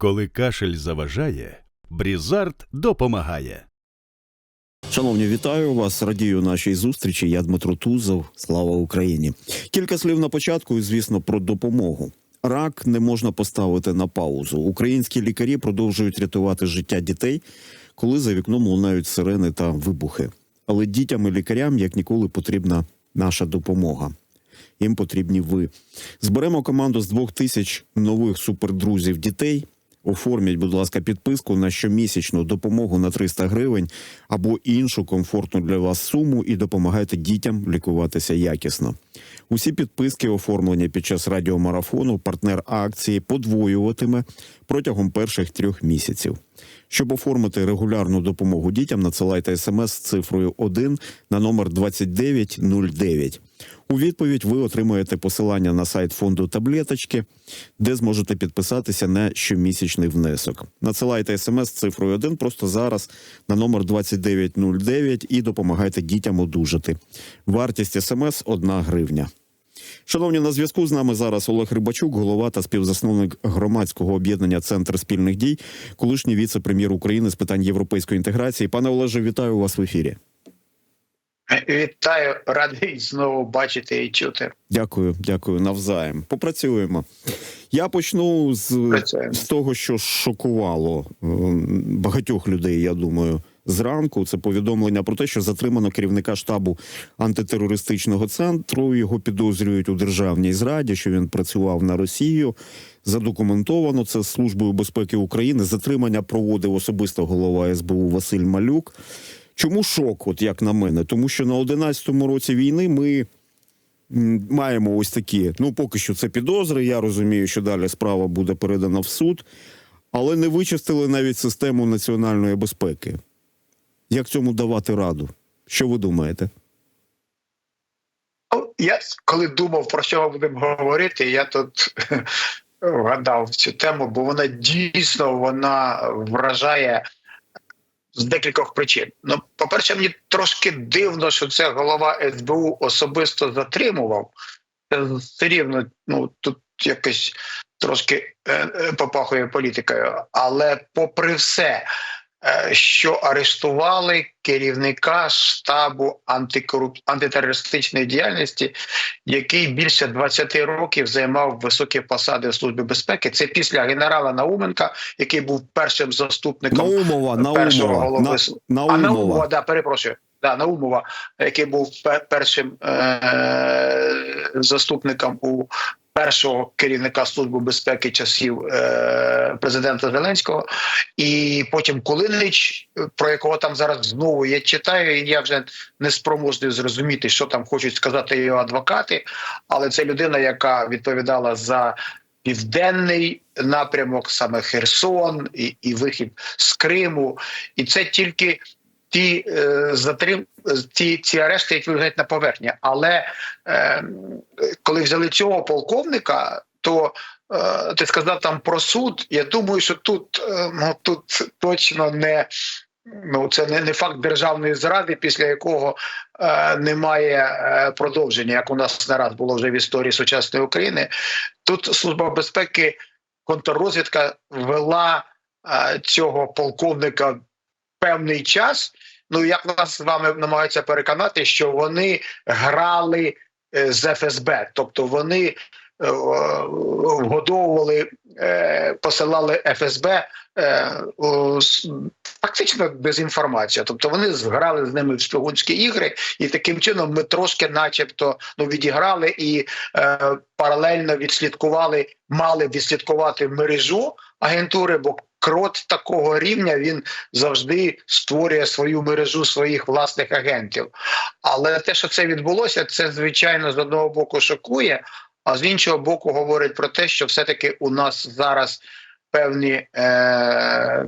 Коли кашель заважає, Брізард допомагає. Шановні, вітаю вас. Радію нашій зустрічі. Я Дмитро Тузов. Слава Україні. Кілька слів на початку, і звісно, про допомогу. Рак не можна поставити на паузу. Українські лікарі продовжують рятувати життя дітей, коли за вікном лунають сирени та вибухи. Але дітям і лікарям як ніколи потрібна наша допомога. Їм потрібні ви. Зберемо команду з двох тисяч нових супердрузів дітей. Оформіть, будь ласка, підписку на щомісячну допомогу на 300 гривень або іншу комфортну для вас суму і допомагайте дітям лікуватися якісно. Усі підписки, оформлені під час радіомарафону, партнер акції подвоюватиме протягом перших трьох місяців. Щоб оформити регулярну допомогу дітям, надсилайте смс з цифрою 1 на номер 2909. У відповідь ви отримаєте посилання на сайт фонду таблеточки, де зможете підписатися на щомісячний внесок. Надсилайте смс цифрою 1 просто зараз на номер 2909 і допомагайте дітям одужати. Вартість смс 1 гривня. Шановні, на зв'язку з нами зараз Олег Рибачук, голова та співзасновник громадського об'єднання Центр спільних дій, колишній віце-прем'єр України з питань європейської інтеграції. Пане Олеже, вітаю вас в ефірі. Вітаю, радий знову бачити і чути. Дякую, дякую навзаєм. Попрацюємо. Я почну з, Працюємо. з того, що шокувало е, багатьох людей. Я думаю, зранку це повідомлення про те, що затримано керівника штабу антитерористичного центру. Його підозрюють у державній зраді, що він працював на Росію. Задокументовано це службою безпеки України. Затримання проводив особисто голова СБУ Василь Малюк. Чому шок, от як на мене? Тому що на 11-му році війни ми маємо ось такі. Ну, поки що це підозри. Я розумію, що далі справа буде передана в суд, але не вичистили навіть систему національної безпеки. Як цьому давати раду? Що ви думаєте? Ну, Я коли думав про що ми будемо говорити, я тут вгадав цю тему, бо вона дійсно вона вражає з декількох причин. Ну, по-перше, мені трошки дивно, що це голова СБУ особисто затримував. Все рівно, ну тут якось трошки е, е, попахує політикою. Але попри все, що арештували керівника штабу антикоруп... антитерористичної діяльності, який більше 20 років займав високі посади в службі безпеки. Це після генерала Науменка, який був першим заступником Наумова, першого Наумова. голови На, с- а Наумова, Наумова. да, перепрошую. Да, Наумова, який був пе- першим е- заступником у першого керівника служби безпеки часів е- президента Зеленського, і потім Кулинич, про якого там зараз знову я читаю, і я вже не спроможний зрозуміти, що там хочуть сказати його адвокати, але це людина, яка відповідала за. Південний напрямок, саме Херсон, і, і вихід з Криму, і це тільки ті е, затрим, ті, ці арешти, які лежать на поверхні. Але е, коли взяли цього полковника, то е, ти сказав там про суд. Я думаю, що тут е, ну тут точно не. Ну, це не, не факт державної зради, після якого е, немає е, продовження, як у нас не було вже в історії сучасної України. Тут служба безпеки, контррозвідка вела е, цього полковника певний час. Ну як нас з вами намагаються переконати, що вони грали е, з ФСБ, тобто вони вгодовували, е, посилали ФСБ е, фактично дезінформація. Тобто вони зграли з ними в шпигунські ігри, і таким чином ми трошки, начебто, ну відіграли і е, паралельно відслідкували, мали відслідкувати мережу агентури, бо крот такого рівня він завжди створює свою мережу своїх власних агентів. Але те, що це відбулося, це звичайно з одного боку шокує, а з іншого боку, говорить про те, що все-таки у нас зараз певні е,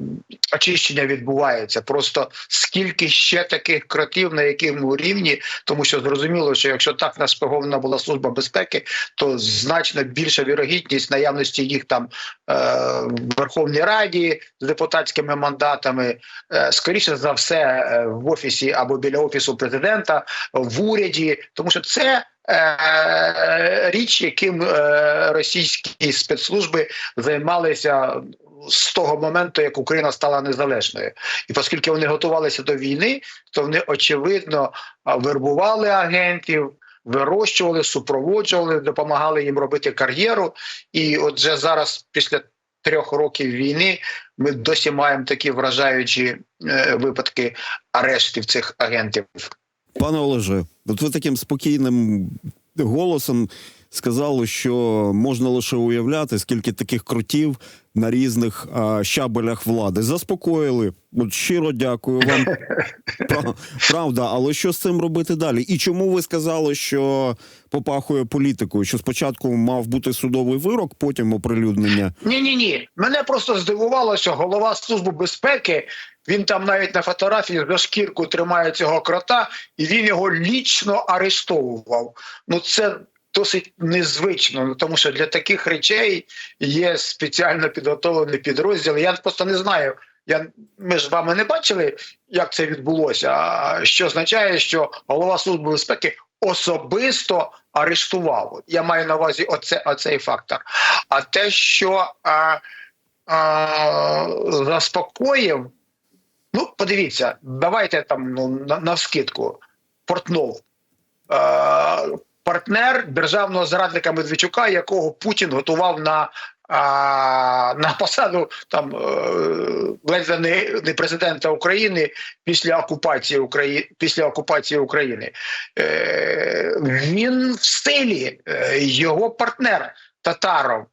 очищення відбуваються. Просто скільки ще таких кротів, на якому рівні, тому що зрозуміло, що якщо так нашпигована була служба безпеки, то значно більша вірогідність наявності їх там е, в Верховній Раді з депутатськими мандатами, е, скоріше за все, е, в офісі або біля офісу президента, в уряді, тому що це. Е, Річ, яким е, російські спецслужби займалися з того моменту, як Україна стала незалежною. І оскільки вони готувалися до війни, то вони очевидно вербували агентів. Вирощували, супроводжували, допомагали їм робити кар'єру. І отже, зараз, після трьох років війни, ми досі маємо такі вражаючі е, випадки арештів цих агентів. Пане Олеже, от ви таким спокійним голосом сказали, що можна лише уявляти, скільки таких крутів на різних а, щабелях влади. Заспокоїли. От щиро дякую вам. Правда, але що з цим робити далі? І чому ви сказали, що попахує політикою? Що спочатку мав бути судовий вирок, потім оприлюднення? Ні, ні, ні. Мене просто здивувало, що голова служби безпеки. Він там навіть на фотографії за шкірку тримає цього крота, і він його лічно арештовував. Ну це досить незвично, тому що для таких речей є спеціально підготовлені підрозділи. Я просто не знаю. Я ми ж з вами не бачили, як це відбулося. Що означає, що голова служби безпеки особисто арештував. Я маю на увазі оце, оцей фактор. А те, що а, а, заспокоїв, ну подивіться, давайте там ну, на, вскидку. Портнов. А, партнер державного зрадника Медведчука, якого Путін готував на, а, на посаду там е, ледве не, не президента України після окупації України після окупації України. Е, він в силі, е, його партнер Татаров.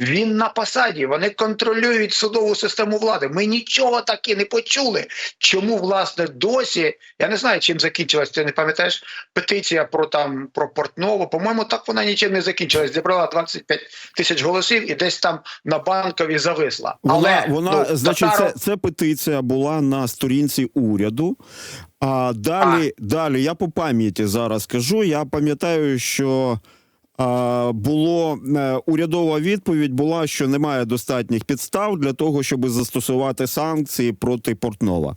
Він на посаді, вони контролюють судову систему влади. Ми нічого таки не почули. Чому власне досі я не знаю, чим закінчилась. Ти не пам'ятаєш петиція про там про Портнову? По-моєму, так вона нічим не закінчилась. Зібрала 25 тисяч голосів і десь там на банкові зависла. Вона, Але вона ну, значить, Татаров- це, це петиція була на сторінці уряду. А далі, далі я по пам'яті зараз кажу. Я пам'ятаю, що а, було е, урядова відповідь була, що немає достатніх підстав для того, щоб застосувати санкції проти Портнова.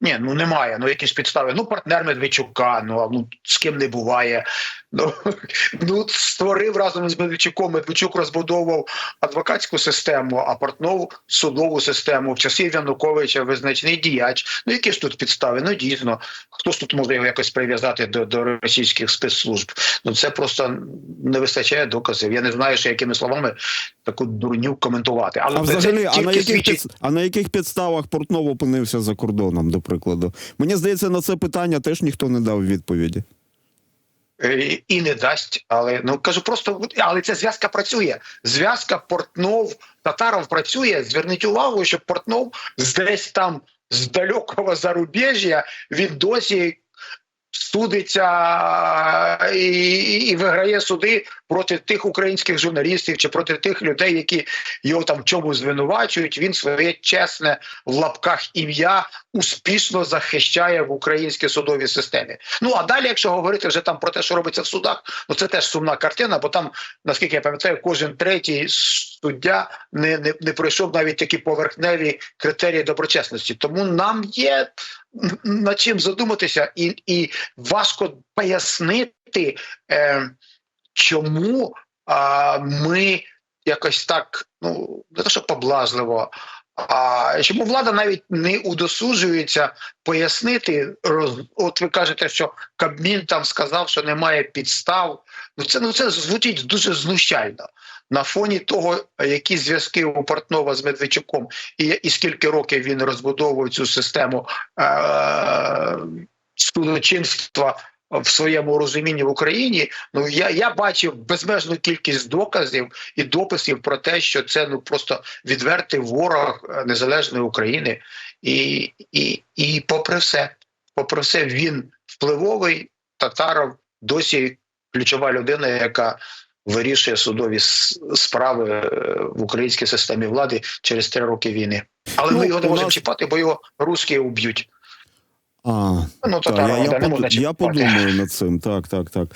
Ні, ну немає. Ну якісь підстави. Ну, партнер Медведчука, ну а ну з ким не буває. Ну, ну створив разом з Медведчуком. Медведчук розбудовував адвокатську систему, а Портнов судову систему. В часів Януковича визначний діяч. Ну які ж тут підстави? Ну дійсно, хто ж тут може його якось прив'язати до, до російських спецслужб? Ну це просто не вистачає доказів. Я не знаю, що якими словами таку дурню коментувати. Але А це взагалі, а на яких а на яких підставах Портнов опинився за кордоном, до прикладу? Мені здається, на це питання теж ніхто не дав відповіді. Е, і не дасть. Але ну кажу, просто але ця зв'язка працює. Зв'язка Портнов Татаров працює. Зверніть увагу, що Портнов десь там з далекого зарубіжжя він досі. Судиться і, і виграє суди проти тих українських журналістів чи проти тих людей, які його там в чому звинувачують. Він своє чесне в лапках ім'я успішно захищає в українській судовій системі. Ну а далі, якщо говорити вже там про те, що робиться в судах, ну це теж сумна картина, бо там, наскільки я пам'ятаю, кожен третій суддя не, не, не пройшов навіть такі поверхневі критерії доброчесності. Тому нам є над чим задуматися, і, і важко пояснити, е, чому а, ми якось так, ну не те, що поблажливо. А чому влада навіть не удосуджується пояснити, роз... от ви кажете, що Кабмін там сказав, що немає підстав. Ну це ну це звучить дуже знущально на фоні того, які зв'язки у Портнова з Медведчуком, і, і скільки років він розбудовує цю систему е- судочинства в своєму розумінні в Україні. Ну я, я бачив безмежну кількість доказів і дописів про те, що це ну просто відвертий ворог е, незалежної України, і, і, і попри все, попри все, він впливовий татаров досі ключова людина, яка вирішує судові справи е, в українській системі влади через три роки війни. Але Ну, ми його не можемо нас- чіпати, бо його русські уб'ють. А, Ну то Так, я, я, не можна я подумаю над цим. Так, так, так.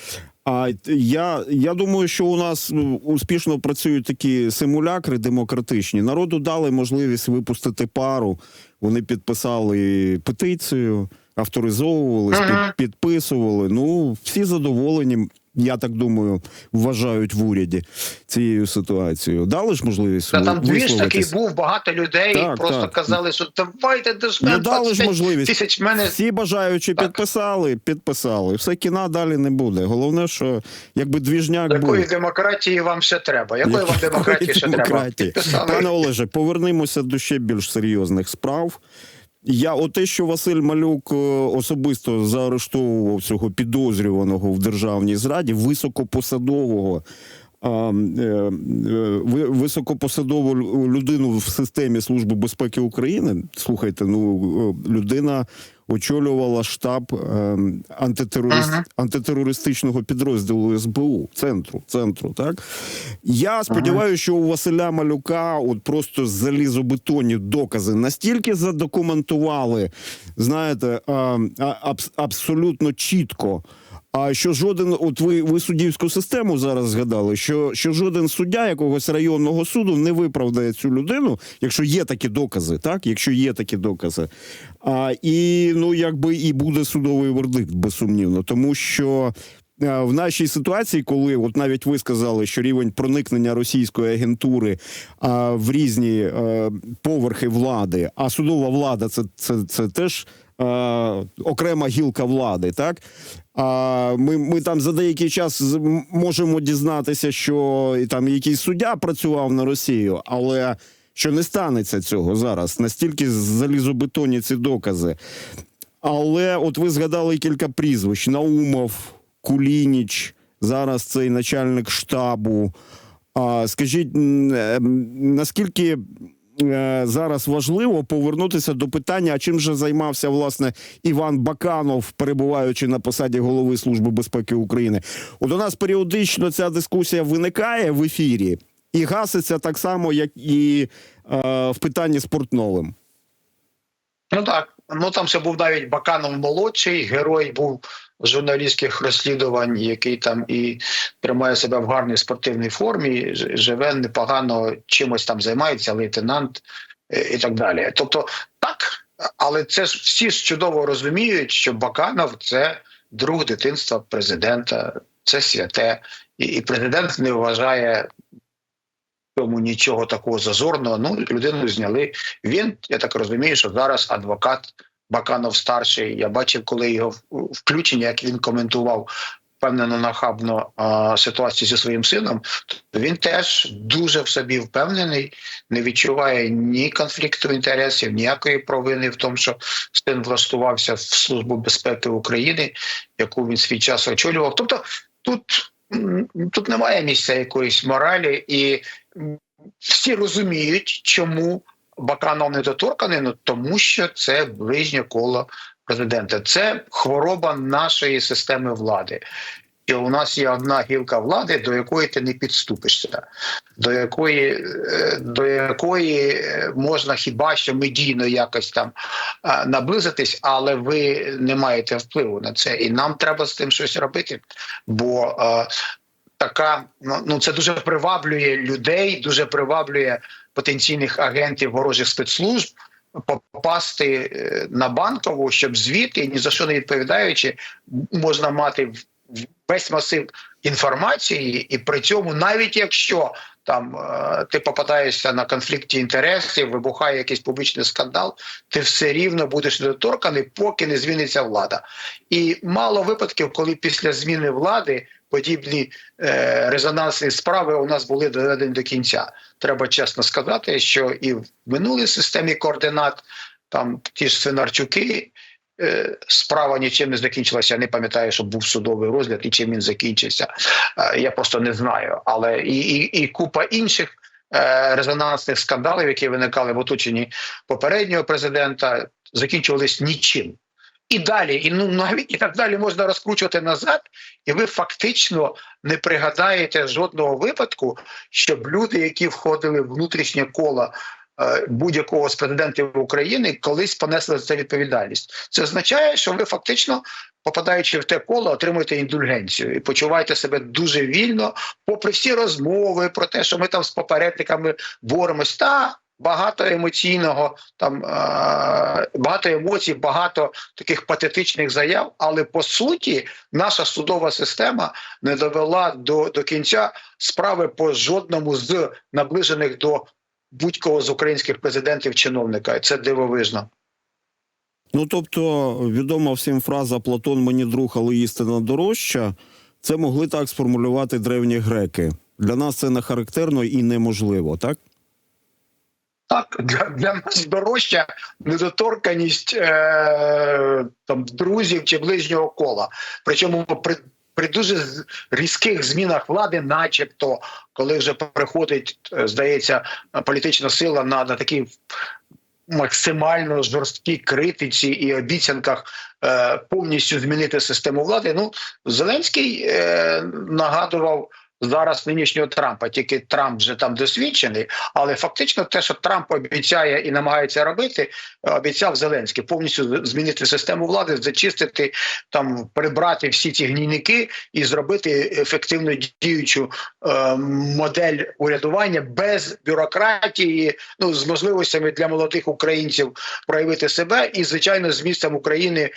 А я, я думаю, що у нас ну, успішно працюють такі симулякри демократичні. Народу дали можливість випустити пару. Вони підписали петицію, авторизовували, Ага. під, підписували. Ну, всі задоволені. Я так думаю, вважають в уряді цією ситуацією. Дали ж можливість Та там двіж такий висловитись? був, багато людей Так, просто так. казали, що давайте Не дожмемо дали ж можливість. тисяч. Мене Всі бажаючи Так. підписали, підписали. Все кіна далі не буде. Головне, що якби двіжняк якої був. демократії вам ще треба? Якої вам Якої демократії ще треба? демократії? Підписали. Пане Олеже, повернемося до ще більш серйозних справ. Я оте, що Василь Малюк е, особисто заарештовував цього підозрюваного в державній зраді, високопосадового. е, е, ви- Високопосадову людину в системі Служби безпеки України. Слухайте, ну людина очолювала штаб е, антитерорист, Ага. антитерористичного підрозділу СБУ, центру, центру, так я сподіваюся, що у Василя Малюка от просто залізобетонні докази настільки задокументували, знаєте, абс- абсолютно чітко. А що жоден, от ви, ви суддівську систему зараз згадали, що, що жоден суддя якогось районного суду не виправдає цю людину, якщо є такі докази, так? Якщо є такі докази. А, і ну якби і буде судовий вердикт, безсумнівно, тому що. е, В нашій ситуації, коли от навіть ви сказали, що рівень проникнення російської агентури а, в різні е, поверхи влади, а судова влада це, це, це теж е, окрема гілка влади, так а ми, ми там за деякий час можемо дізнатися, що і там якийсь суддя працював на Росію, але що не станеться цього зараз. Настільки залізобетонні ці докази. Але от ви згадали кілька прізвищ: Наумов, Кулініч, зараз цей начальник штабу. А скажіть, м, е, м, наскільки зараз важливо повернутися до питання, а чим же займався власне Іван Баканов, перебуваючи на посаді голови Служби безпеки України? От у нас періодично ця дискусія виникає в ефірі і гаситься так само, як і е, в питанні з Портновим. Ну так. Ну там ще був навіть Баканов молодший, герой був журналістських розслідувань, який там і тримає себе в гарній спортивній формі, живе непогано, чимось там займається, лейтенант е, і так далі. Тобто, так, але це ж всі ж чудово розуміють, що Баканов це друг дитинства президента, це святе, і, і президент не вважає. В Тому нічого такого зазорного. Ну, людину зняли. Він, я так розумію, що зараз адвокат Баканов старший. Я бачив, коли його включення, як він коментував впевнено нахабно а, ситуацію зі своїм сином. То він теж дуже в собі впевнений, не відчуває ні конфлікту інтересів, ніякої провини в тому, що син влаштувався в службу безпеки України, яку він свій час очолював. Тобто тут, тут немає місця якоїсь моралі, і всі розуміють, чому Баканов недоторканий, ну тому що це ближнє коло президента. Це хвороба нашої системи влади. І у нас є одна гілка влади, до якої ти не підступишся, до якої, е, до якої е, можна хіба що медійно якось там е, наблизитись, але ви не маєте впливу на це. І нам треба з тим щось робити. Бо така ну, ну це дуже приваблює людей, дуже приваблює потенційних агентів ворожих спецслужб попасти е, на банкову, щоб звідти ні за що не відповідаючи, можна мати весь масив інформації, і при цьому, навіть якщо там е, ти попадаєшся на конфлікті інтересів, вибухає якийсь публічний скандал, ти все рівно будеш недоторканий, поки не зміниться влада. І мало випадків, коли після зміни влади подібні е, резонансні справи у нас були доведені до кінця. Треба чесно сказати, що і в минулій системі координат там ті ж Свинарчуки. е, Справа нічим не закінчилася. Я не пам'ятаю, що був судовий розгляд і чим він закінчився. Е, Я просто не знаю. Але і, і, і купа інших е, резонансних скандалів, які виникали в оточенні попереднього президента, закінчувались нічим. І далі, і ну навіть і так далі можна розкручувати назад, і ви фактично не пригадаєте жодного випадку, щоб люди, які входили в внутрішнє коло е, будь-якого з президентів України, колись понесли за це відповідальність. Це означає, що ви фактично, попадаючи в те коло, отримуєте індульгенцію і почуваєте себе дуже вільно, попри всі розмови про те, що ми там з попередниками боремось. Та багато емоційного, там багато емоцій, багато таких патетичних заяв. Але по суті, наша судова система не довела до, до кінця справи по жодному з наближених до будь-кого з українських президентів чиновника. Це дивовижно. Ну тобто, відома всім фраза Платон мені друг, але істина дорожча. Це могли так сформулювати древні греки. Для нас це не характерно і неможливо, так? Так, для, для нас дорожча недоторканість е, там, друзів чи ближнього кола. Причому при, при дуже різких змінах влади, начебто, коли вже приходить, е, здається, політична сила на, на такі максимально жорсткій критиці і обіцянках е, повністю змінити систему влади. Ну, Зеленський е, нагадував зараз нинішнього Трампа, тільки Трамп вже там досвідчений, але фактично те, що Трамп обіцяє і намагається робити, е, обіцяв Зеленський повністю змінити систему влади, зачистити там, прибрати всі ці гнійники і зробити ефективно діючу е, модель урядування без бюрократії, ну з можливостями для молодих українців проявити себе, і звичайно з місцем України.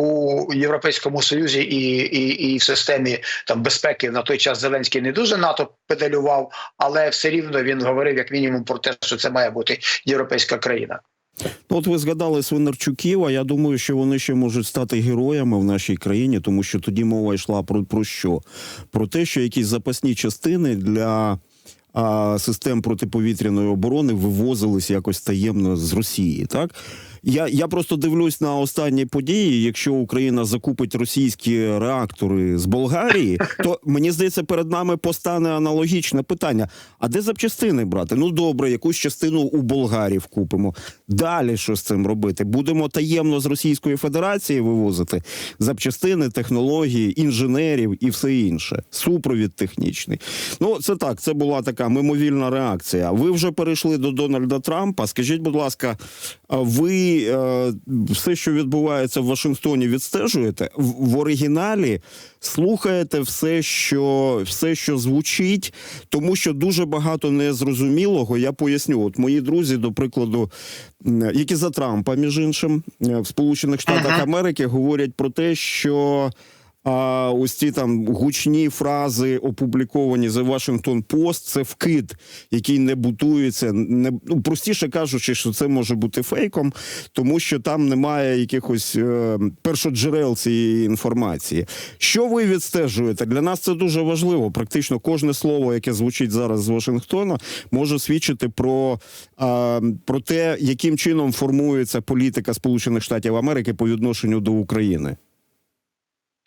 У Європейському Союзі і, і, і в системі там безпеки на той час Зеленський не дуже НАТО педалював, але все рівно він говорив як мінімум про те, що це має бути європейська країна. Ну, От ви згадали Свинарчуків, а я думаю, що вони ще можуть стати героями в нашій країні, тому що тоді мова йшла про, про що? Про те, що якісь запасні частини для а, систем протиповітряної оборони вивозились якось таємно з Росії, так? Я, я просто дивлюсь на останні події. Якщо Україна закупить російські реактори з Болгарії, то мені здається, перед нами постане аналогічне питання: а де запчастини брати? Ну добре, якусь частину у болгарів купимо. Далі що з цим робити? Будемо таємно з Російської Федерації вивозити запчастини, технології, інженерів і все інше. Супровід технічний. Ну це так. Це була така мимовільна реакція. Ви вже перейшли до Дональда Трампа. Скажіть, будь ласка, а е, все, що відбувається в Вашингтоні, відстежуєте в, в оригіналі? Слухаєте все, що все, що звучить, тому що дуже багато незрозумілого. Я поясню. От мої друзі, до прикладу, які за Трампа, між іншим, е, в Сполучених Штатах Ага. Америки говорять про те, що. А ось ці там гучні фрази опубліковані за Washington Post, це вкид, який не бутується. Не ну простіше кажучи, що це може бути фейком, тому що там немає якихось е, першоджерел цієї інформації. Що ви відстежуєте? Для нас це дуже важливо. Практично кожне слово, яке звучить зараз з Вашингтона, може свідчити про, е, про те, яким чином формується політика Сполучених Штатів Америки по відношенню до України.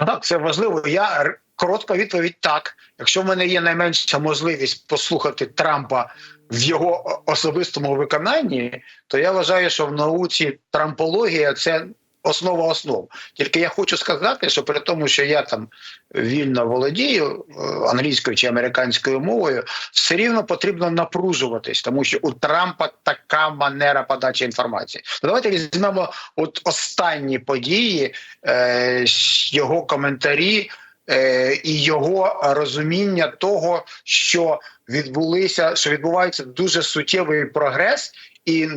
Так, це важливо. Я коротка відповідь так. Якщо в мене є найменша можливість послухати Трампа в його особистому виконанні, то я вважаю, що в науці трампологія це основа основ. Тільки я хочу сказати, що при тому, що я там вільно володію е, англійською чи американською мовою, все рівно потрібно напружуватись, тому що у Трампа така манера подачі інформації. Ну, Давайте візьмемо от останні події, е, його коментарі е, і його розуміння того, що відбулися, що відбувається дуже суттєвий прогрес. І,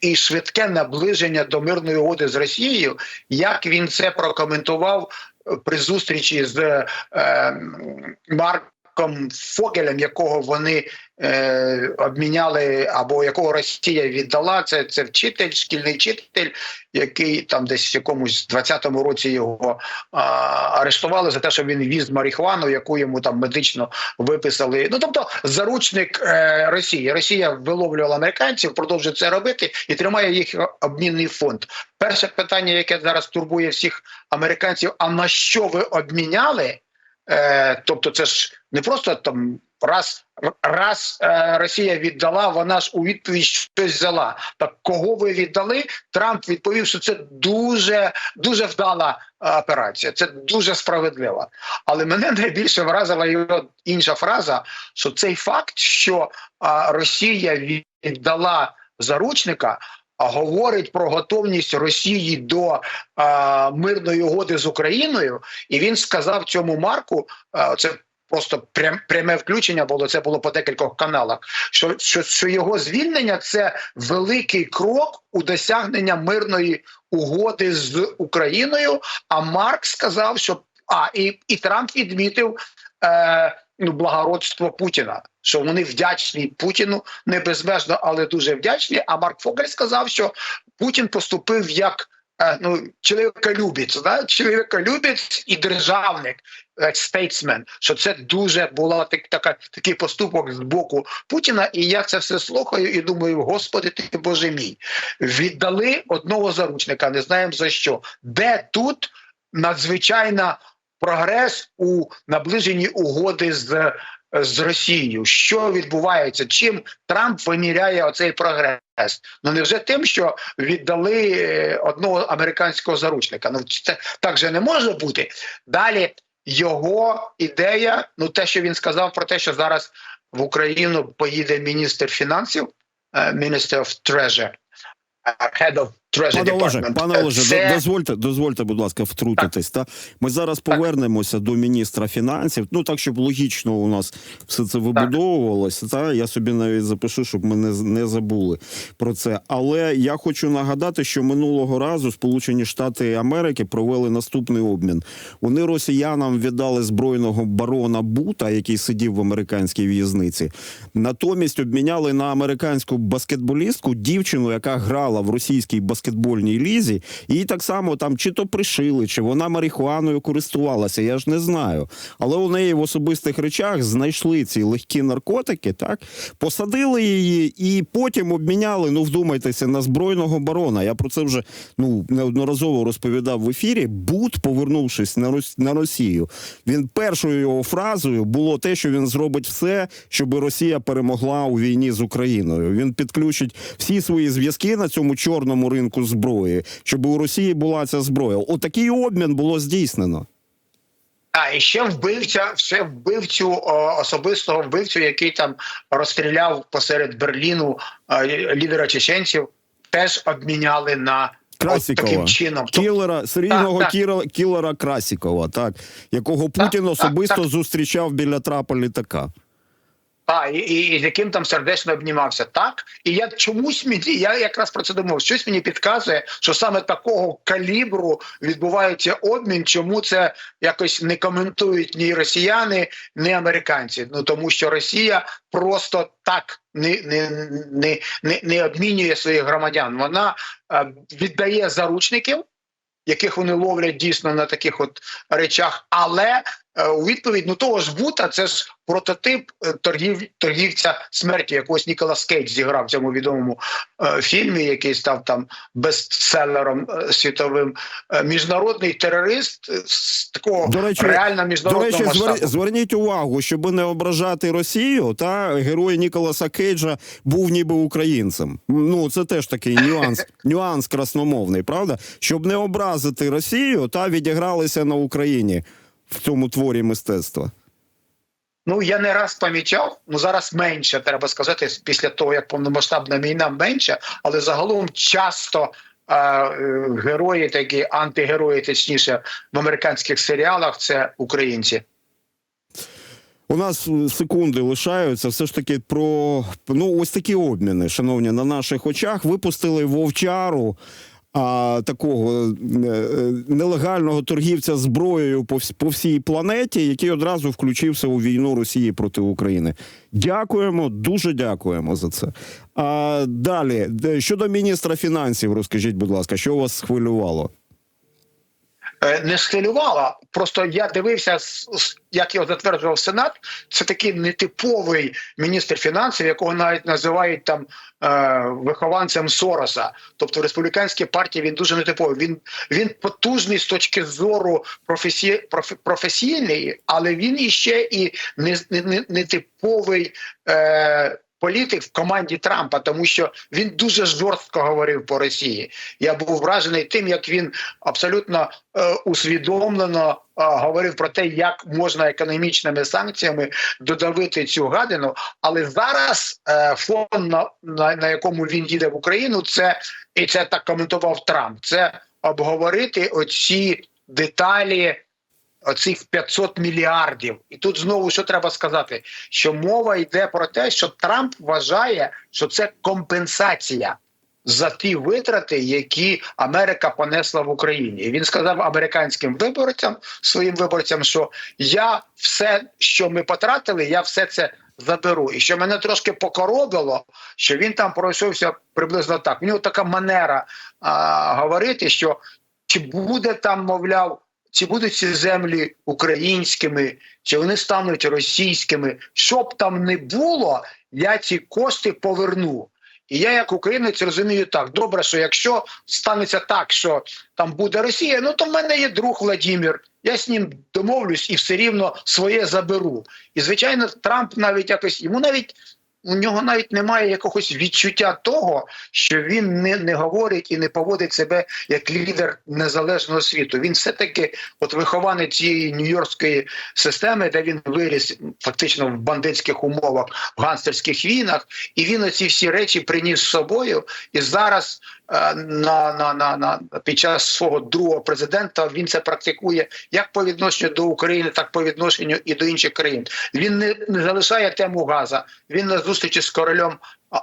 і швидке наближення до мирної угоди з Росією, як він це прокоментував при зустрічі з е, Марком Фогелем, якого вони е, обміняли, або якого Росія віддала. Це, це вчитель, шкільний вчитель, який там десь в якомусь 20-му році його а, арештували за те, що він віз марихуану, яку йому там медично виписали. Ну тобто, заручник е, Росії. Росія виловлювала американців, продовжує це робити і тримає їх обмінний фонд. Перше питання, яке зараз турбує всіх американців: а на що ви обміняли? Е, тобто, це ж не просто там раз, раз е, Росія віддала, вона ж у відповідь щось взяла. Так кого ви віддали? Трамп відповів, що це дуже дуже вдала е, операція. Це дуже справедлива. Але мене найбільше вразила його інша фраза: що цей факт, що е, Росія віддала заручника. А Говорить про готовність Росії до е, мирної угоди з Україною, і він сказав цьому Марку: е, це просто прям, пряме включення було. Це було по декількох каналах. Що, що, що його звільнення це великий крок у досягнення мирної угоди з Україною. А Марк сказав, що а і, і Трамп відмітив е, ну, благородство Путіна. Що вони вдячні Путіну не безмежно, але дуже вдячні. А Марк Фогель сказав, що Путін поступив як е, ну, чоловіколюбець, да? чоловіколюбець і державник, стейтсмен, що це дуже була так, така, такий поступок з боку Путіна. І я це все слухаю і думаю, господи, ти боже мій, віддали одного заручника, не знаємо за що. Де тут надзвичайна прогрес у наближенні угоди з, з Росією? Що відбувається? Чим Трамп виміряє оцей прогрес? Ну невже тим, що віддали е, одного американського заручника? Ну це так же не може бути. Далі його ідея, ну те, що він сказав про те, що зараз в Україну поїде міністр фінансів, е, Minister of е, Head of Treasury Пане Олеже, Department. пане Олеже, Це- до- дозвольте, дозвольте, будь ласка, втрутитись. Та ми зараз повернемося до міністра фінансів. Ну так, щоб логічно у нас все це вибудовувалося. Та я собі навіть запишу, щоб ми не, з- не забули про це. Але я хочу нагадати, що минулого разу Сполучені Штати Америки провели наступний обмін. Вони росіянам віддали збройного барона Бута, який сидів в американській в'язниці. Натомість обміняли на американську баскетболістку дівчину, яка грала в російській баскетбольній лізі. Її так само там чи то пришили, чи вона марихуаною користувалася. Я ж не знаю. Але у неї в особистих речах знайшли ці легкі наркотики, так посадили її і потім обміняли. Ну вдумайтеся на збройного барона. Я про це вже ну неодноразово розповідав в ефірі. Бут, повернувшись на Рос- на Росію, він першою його фразою було те, що він зробить все, щоб Росія перемогла у війні з Україною. Він підключить всі свої зв'язки на цьому чорному ринку зброї, щоб у Росії була ця зброя. Отакий обмін було здійснено. А і ще вбивця, ще вбивцю особистого вбивцю, який там розстріляв посеред Берліну лідера чеченців, теж обміняли на Красікова. таким чином. Кілера серійного Так, так. кілера Красікова, так якого Путін так, особисто так. зустрічав біля трапа літака. А, і, і, з яким там сердечно обнімався. Так. І я чомусь мені, я якраз про це думав, щось мені підказує, що саме такого калібру відбувається обмін, чому це якось не коментують ні росіяни, ні американці. Ну тому що Росія просто так не, не, не, не, не обмінює своїх громадян. Вона е, віддає заручників. Яких вони ловлять дійсно на таких от речах, але у відповідь ну того ж бута це ж прототип е, торгів торгівця смерті. Якогось Ніколас Кейдж зіграв в цьому відомому е, фільмі, який став там бестселером е, світовим. Е, міжнародний терорист е, з такого До речі, реально До міжнародного речі, звер... масштабу. зверніть увагу, щоб не ображати Росію, та герой Ніколаса Кейджа був ніби українцем. Ну це теж такий нюанс, нюанс красномовний, правда? Щоб не образити Росію, та відігралися на Україні в цьому творі мистецтва. Ну я не раз помічав. Ну зараз менше треба сказати. Після того як повномасштабна війна менше, але загалом часто. е, Герої, такі антигерої, точніше, в американських серіалах це українці. У нас е, секунди лишаються. Все ж таки про ну ось такі обміни, шановні, на наших очах випустили вовчару. А такого е, е, нелегального торгівця зброєю по, по всій планеті, який одразу включився у війну Росії проти України. Дякуємо, дуже дякуємо за це. А далі щодо міністра фінансів, розкажіть, будь ласка, що вас схвилювало? Е, не схвилювала. Просто я дивився, як його затверджував Сенат. Це такий нетиповий міністр фінансів, якого навіть називають там вихованцем Сороса. Тобто в республіканській партії він дуже нетиповий. Він він потужний з точки зору професі, проф- професійної, але він іще і не, не, не, нетиповий. Е, Політик в команді Трампа, тому що він дуже жорстко говорив по Росії. Я був вражений тим, як він абсолютно е, усвідомлено е, говорив про те, як можна економічними санкціями додавити цю гадину. Але зараз е, фон, на, на, на якому він їде в Україну, це і це так коментував Трамп. Це обговорити оці деталі оцих 500 мільярдів. І тут знову що треба сказати, що мова йде про те, що Трамп вважає, що це компенсація. За ті витрати, які Америка понесла в Україні, і він сказав американським виборцям, своїм виборцям, що я все, що ми потратили, я все це заберу. І що мене трошки покоробило, що він там пройшовся приблизно так. У нього така манера а, говорити, що чи буде там, мовляв, чи будуть ці землі українськими, чи вони стануть російськими. Що б там не було, я ці кошти поверну. І я, як українець, розумію так: добре, що якщо станеться так, що там буде Росія, ну то в мене є друг Владимир. Я з ним домовлюсь і все рівно своє заберу. І звичайно, Трамп навіть якось йому навіть у нього навіть немає якогось відчуття того, що він не, не говорить і не поводить себе як лідер незалежного світу. Він все таки, от вихований цієї нью-йоркської системи, де він виріс фактично в бандитських умовах, в ганстерських війнах, і він оці всі речі приніс з собою. І зараз на, на, на, на під час свого другого президента він це практикує як по відношенню до України, так по відношенню і до інших країн. Він не, не залишає тему Газа. Він на зустрічі з королем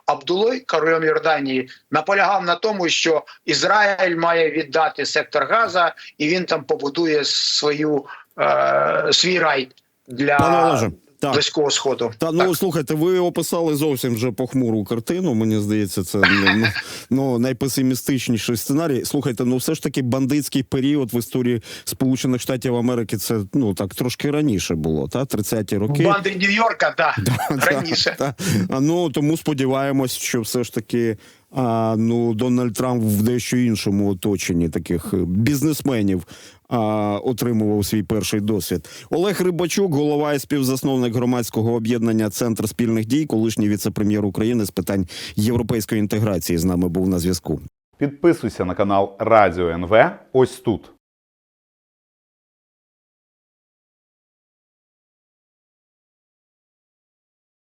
Абдулой, королем Йорданії, наполягав на тому, що Ізраїль має віддати сектор Газа, і він там побудує свою е, свій рай для так. близького сходу. Та ну слухайте, ви описали зовсім вже похмуру картину. Мені здається, це ну, ну, ну найпесимістичніший сценарій. Слухайте, ну все ж таки бандитський період в історії Сполучених Штатів Америки. Це ну так трошки раніше було, та 30-ті роки. Банди Нью-Йорка, да, Да, раніше. ну тому сподіваємось, що все ж таки. А, ну, Дональд Трамп в дещо іншому оточенні таких е, бізнесменів а, отримував свій перший досвід. Олег Рибачук, голова і співзасновник громадського об'єднання Центр спільних дій, колишній віце-прем'єр України з питань європейської інтеграції. З нами був на зв'язку. Підписуйся на канал Радіо НВ ось тут.